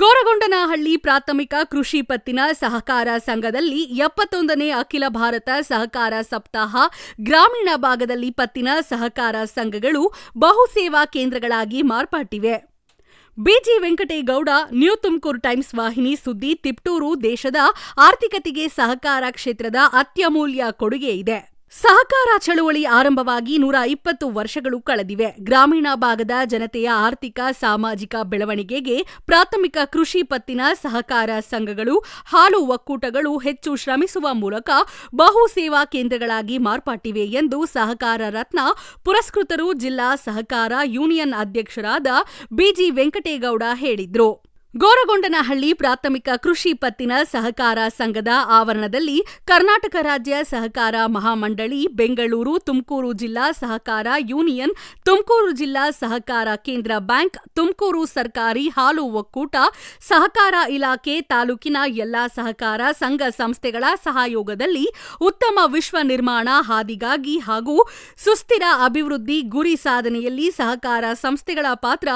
ಗೋರಗೊಂಡನಹಳ್ಳಿ ಪ್ರಾಥಮಿಕ ಕೃಷಿ ಪತ್ತಿನ ಸಹಕಾರ ಸಂಘದಲ್ಲಿ ಎಪ್ಪತ್ತೊಂದನೇ ಅಖಿಲ ಭಾರತ ಸಹಕಾರ ಸಪ್ತಾಹ ಗ್ರಾಮೀಣ ಭಾಗದಲ್ಲಿ ಪತ್ತಿನ ಸಹಕಾರ ಸಂಘಗಳು ಬಹುಸೇವಾ ಕೇಂದ್ರಗಳಾಗಿ ಮಾರ್ಪಟ್ಟಿವೆ. BG Venkategowda, new Tumakuru times ವಾಹಿನಿ ಸುದ್ದಿ ತಿಪ್ಟೂರು ದೇಶದ ಆರ್ಥಿಕತೆಗೆ ಸಹಕಾರ ಕ್ಷೇತ್ರದ ಅತ್ಯಮೂಲ್ಯ ಕೊಡುಗೆ ಇದೆ. ಸಹಕಾರ ಚಳುವಳಿ ಆರಂಭವಾಗಿ ನೂರ ಇಪ್ಪತ್ತು ವರ್ಷಗಳು ಕಳೆದಿವೆ. ಗ್ರಾಮೀಣ ಭಾಗದ ಜನತೆಯ ಆರ್ಥಿಕ, ಸಾಮಾಜಿಕ ಬೆಳವಣಿಗೆಗೆ ಪ್ರಾಥಮಿಕ ಕೃಷಿ ಪತ್ತಿನ ಸಹಕಾರ ಸಂಘಗಳು, ಹಾಲು ಒಕ್ಕೂಟಗಳು ಹೆಚ್ಚು ಶ್ರಮಿಸುವ ಮೂಲಕ ಬಹು ಸೇವಾ ಕೇಂದ್ರಗಳಾಗಿ ಮಾರ್ಪಟ್ಟಿವೆ ಎಂದು ಸಹಕಾರ ರತ್ನ ಪುರಸ್ಕೃತರು ಜಿಲ್ಲಾ ಸಹಕಾರ ಯೂನಿಯನ್ ಅಧ್ಯಕ್ಷರಾದ ಬಿಜಿ ವೆಂಕಟೇಗೌಡ ಹೇಳಿದ್ರು. ಗೋರಗೊಂಡನಹಳ್ಳಿ ಪ್ರಾಥಮಿಕ ಕೃಷಿ ಪತ್ತಿನ ಸಹಕಾರ ಸಂಘದ ಆವರಣದಲ್ಲಿ ಕರ್ನಾಟಕ ರಾಜ್ಯ ಸಹಕಾರ ಮಹಾಮಂಡಳಿ, ಬೆಂಗಳೂರು, ತುಮಕೂರು ಜಿಲ್ಲಾ ಸಹಕಾರ ಯೂನಿಯನ್, ತುಮಕೂರು ಜಿಲ್ಲಾ ಸಹಕಾರ ಕೇಂದ್ರ ಬ್ಯಾಂಕ್, ತುಮಕೂರು ಸರ್ಕಾರಿ ಹಾಲು ಒಕ್ಕೂಟ, ಸಹಕಾರ ಇಲಾಖೆ ತಾಲೂಕಿನ ಎಲ್ಲಾ ಸಹಕಾರ ಸಂಘ ಸಂಸ್ಥೆಗಳ ಸಹಯೋಗದಲ್ಲಿ ಉತ್ತಮ ವಿಶ್ವ ನಿರ್ಮಾಣ ಹಾದಿಗಾಗಿ ಹಾಗೂ ಸುಸ್ಥಿರ ಅಭಿವೃದ್ಧಿ ಗುರಿ ಸಾಧನೆಯಲ್ಲಿ ಸಹಕಾರ ಸಂಸ್ಥೆಗಳ ಪಾತ್ರ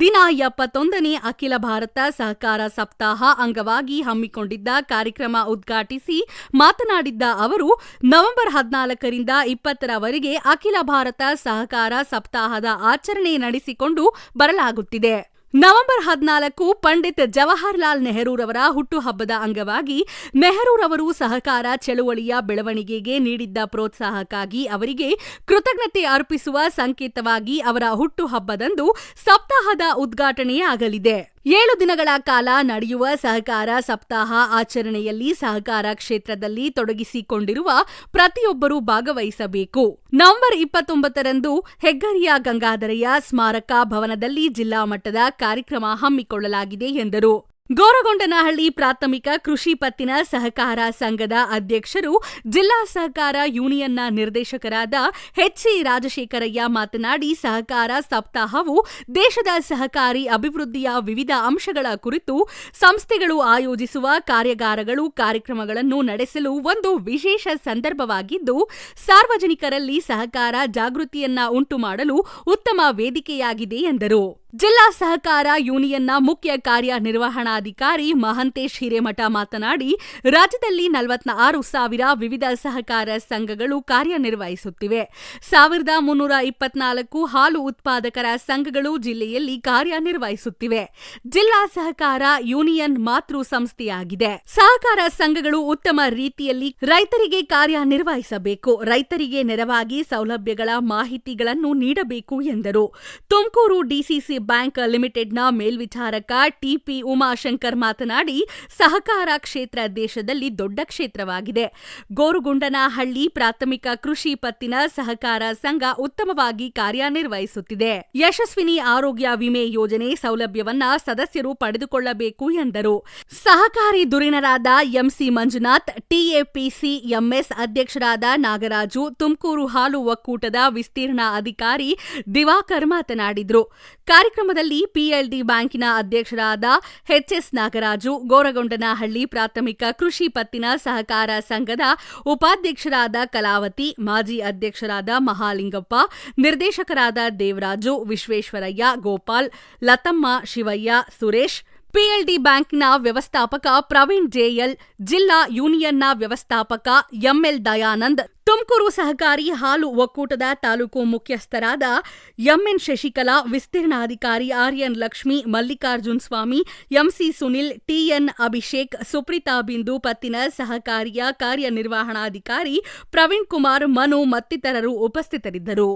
ದಿನ ಎಪ್ಪತ್ತೊಂದನೇ ಅಖಿಲ ಭಾರತ ಸಹಕಾರ ಸಪ್ತಾಹ ಅಂಗವಾಗಿ ಹಮ್ಮಿಕೊಂಡಿದ್ದ ಕಾರ್ಯಕ್ರಮ ಉದ್ಘಾಟಿಸಿ ಮಾತನಾಡಿದ್ದ ಅವರು, ನವೆಂಬರ್ ಹದಿನಾಲ್ಕರಿಂದ ಇಪ್ಪತ್ತರವರೆಗೆ ಅಖಿಲ ಭಾರತ ಸಹಕಾರ ಸಪ್ತಾಹದ ಆಚರಣೆ ನಡೆಸಿಕೊಂಡು ಬರಲಾಗುತ್ತಿದೆ. ನವೆಂಬರ್ ಹದಿನಾಲ್ಕು ಪಂಡಿತ್ ಜವಾಹರ್ಲಾಲ್ ನೆಹರೂರವರ ಹುಟ್ಟುಹಬ್ಬದ ಅಂಗವಾಗಿ ನೆಹರೂರವರು ಸಹಕಾರ ಚಳುವಳಿಯ ಬೆಳವಣಿಗೆಗೆ ನೀಡಿದ್ದ ಪ್ರೋತ್ಸಾಹಕ್ಕಾಗಿ ಅವರಿಗೆ ಕೃತಜ್ಞತೆ ಅರ್ಪಿಸುವ ಸಂಕೇತವಾಗಿ ಅವರ ಹುಟ್ಟುಹಬ್ಬದಂದು ಸಪ್ತಾಹದ ಉದ್ಘಾಟನೆಯಾಗಲಿದೆ. ಏಳು ದಿನಗಳ ಕಾಲ ನಡೆಯುವ ಸಹಕಾರ ಸಪ್ತಾಹ ಆಚರಣೆಯಲ್ಲಿ ಸಹಕಾರ ಕ್ಷೇತ್ರದಲ್ಲಿ ತೊಡಗಿಸಿಕೊಂಡಿರುವ ಪ್ರತಿಯೊಬ್ಬರೂ ಭಾಗವಹಿಸಬೇಕು. ನವೆಂಬರ್ ಇಪ್ಪತ್ತೊಂಬತ್ತರಂದು ಹೆಗ್ಗರಿಯ ಗಂಗಾಧರಯ್ಯ ಸ್ಮಾರಕ ಭವನದಲ್ಲಿ ಜಿಲ್ಲಾ ಮಟ್ಟದ ಕಾರ್ಯಕ್ರಮ ಹಮ್ಮಿಕೊಳ್ಳಲಾಗಿದೆ ಎಂದರು. ಗೋರಗೊಂಡನಹಳ್ಳಿ ಪ್ರಾಥಮಿಕ ಕೃಷಿ ಪತ್ತಿನ ಸಹಕಾರ ಸಂಘದ ಅಧ್ಯಕ್ಷರು ಜಿಲ್ಲಾ ಸಹಕಾರ ಯೂನಿಯನ್ನ ನಿರ್ದೇಶಕರಾದ ಎಚ್ಸಿ ರಾಜಶೇಖರಯ್ಯ ಮಾತನಾಡಿ, ಸಹಕಾರ ಸಪ್ತಾಹವು ದೇಶದ ಸಹಕಾರಿ ಅಭಿವೃದ್ಧಿಯ ವಿವಿಧ ಅಂಶಗಳ ಕುರಿತು ಸಂಸ್ಥೆಗಳು ಆಯೋಜಿಸುವ ಕಾರ್ಯಾಗಾರಗಳು, ಕಾರ್ಯಕ್ರಮಗಳನ್ನು ನಡೆಸಲು ಒಂದು ವಿಶೇಷ ಸಂದರ್ಭವಾಗಿದ್ದು, ಸಾರ್ವಜನಿಕರಲ್ಲಿ ಸಹಕಾರ ಜಾಗೃತಿಯನ್ನ ಉಂಟು ಮಾಡಲು ಉತ್ತಮ ವೇದಿಕೆಯಾಗಿದೆ ಎಂದರು. ಜಿಲ್ಲಾ ಸಹಕಾರ ಯೂನಿಯನ್ನ ಮುಖ್ಯ ಕಾರ್ಯನಿರ್ವಹಣಾಧಿಕಾರಿ ಮಹಂತೇಶ್ ಹಿರೇಮಠ ಮಾತನಾಡಿ, ರಾಜ್ಯದಲ್ಲಿ ನಲವತ್ನಾರು ಸಾವಿರ ವಿವಿಧ ಸಹಕಾರ ಸಂಘಗಳು ಕಾರ್ಯನಿರ್ವಹಿಸುತ್ತಿವೆ. ಸಾವಿರದ ಮುನ್ನೂರ ಇಪ್ಪತ್ನಾಲ್ಕು ಹಾಲು ಉತ್ಪಾದಕರ ಸಂಘಗಳು ಜಿಲ್ಲೆಯಲ್ಲಿ ಕಾರ್ಯನಿರ್ವಹಿಸುತ್ತಿವೆ. ಜಿಲ್ಲಾ ಸಹಕಾರ ಯೂನಿಯನ್ ಮಾತೃ ಸಂಸ್ಥೆಯಾಗಿದೆ. ಸಹಕಾರ ಸಂಘಗಳು ಉತ್ತಮ ರೀತಿಯಲ್ಲಿ ರೈತರಿಗೆ ಕಾರ್ಯನಿರ್ವಹಿಸಬೇಕು. ರೈತರಿಗೆ ನೆರವಾಗಿ ಸೌಲಭ್ಯಗಳ ಮಾಹಿತಿಗಳನ್ನು ನೀಡಬೇಕು ಎಂದರು. ತುಮಕೂರು ಡಿಸಿಸಿ ಬ್ಯಾಂಕ್ ಲಿಮಿಟೆಡ್ನ ಮೇಲ್ವಿಚಾರಕ ಟಿಪಿ ಉಮಾಶಂಕರ್ ಮಾತನಾಡಿ, ಸಹಕಾರ ಕ್ಷೇತ್ರ ದೇಶದಲ್ಲಿ ದೊಡ್ಡ ಕ್ಷೇತ್ರವಾಗಿದೆ. ಗೋರುಗುಂಡನಹಳ್ಳಿ ಪ್ರಾಥಮಿಕ ಕೃಷಿ ಪತ್ತಿನ ಸಹಕಾರ ಸಂಘ ಉತ್ತಮವಾಗಿ ಕಾರ್ಯನಿರ್ವಹಿಸುತ್ತಿದೆ. ಯಶಸ್ವಿನಿ ಆರೋಗ್ಯ ವಿಮೆ ಯೋಜನೆ ಸೌಲಭ್ಯವನ್ನ ಸದಸ್ಯರು ಪಡೆದುಕೊಳ್ಳಬೇಕು ಎಂದರು. ಸಹಕಾರಿ ಧುರೀಣರಾದ ಎಂಸಿ ಮಂಜುನಾಥ್, ಟಿಎಪಿಸಿ ಎಂಎಸ್ ಅಧ್ಯಕ್ಷರಾದ ನಾಗರಾಜು, ತುಮಕೂರು ಹಾಲು ಒಕ್ಕೂಟದ ವಿಸ್ತೀರ್ಣ ಅಧಿಕಾರಿ ದಿವಾಕರ್ ಮಾತನಾಡಿದರು. ಕಾರ್ಯಕ್ರಮದಲ್ಲಿ ಪಿಎಲ್ಡಿ ಬ್ಯಾಂಕಿನ ಅಧ್ಯಕ್ಷರಾದ ಎಚ್ಎಸ್ ನಾಗರಾಜು, ಗೋರಗೊಂಡನಹಳ್ಳಿ ಪ್ರಾಥಮಿಕ ಕೃಷಿ ಪತ್ತಿನ ಸಹಕಾರ ಸಂಘದ ಉಪಾಧ್ಯಕ್ಷರಾದ ಕಲಾವತಿ, ಮಾಜಿ ಅಧ್ಯಕ್ಷರಾದ ಮಹಾಲಿಂಗಪ್ಪ, ನಿರ್ದೇಶಕರಾದ ದೇವರಾಜು, ವಿಶ್ವೇಶ್ವರಯ್ಯ, ಗೋಪಾಲ್, ಲತಮ್ಮ ಶಿವಯ್ಯ, ಸುರೇಶ್ ಪಿಎಲ್ಡಿ ಬ್ಯಾಂಕ್ನ ವ್ಯವಸ್ಥಾಪಕ ಪ್ರವೀಣ್ ಜೆಎಲ್ ಜಿಲ್ಲಾ ಯೂನಿಯನ್ನ ವ್ಯವಸ್ಥಾಪಕ ಎಂಎಲ್ ದಯಾನಂದ್, ತುಮಕೂರು ಸಹಕಾರಿ ಹಾಲು ಒಕ್ಕೂಟದ ತಾಲೂಕು ಮುಖ್ಯಸ್ಥರಾದ ಎಂಎನ್ ಶಶಿಕಲಾ, ವಿಸ್ತೀರ್ಣಾಧಿಕಾರಿ ಆರ್ಯನ್ ಲಕ್ಷ್ಮಿ, ಮಲ್ಲಿಕಾರ್ಜುನ್ ಸ್ವಾಮಿ ಎಂಸಿ ಸುನಿಲ್ ಟಿಎನ್ ಅಭಿಷೇಕ್, ಸುಪ್ರೀತಾ ಬಿಂದು ಪತ್ತಿನ ಸಹಕಾರಿಯ ಕಾರ್ಯನಿರ್ವಹಣಾಧಿಕಾರಿ ಪ್ರವೀಣ್ ಕುಮಾರ್, ಮನು ಮತ್ತಿತರರು ಉಪಸ್ಥಿತರಿದ್ದರು.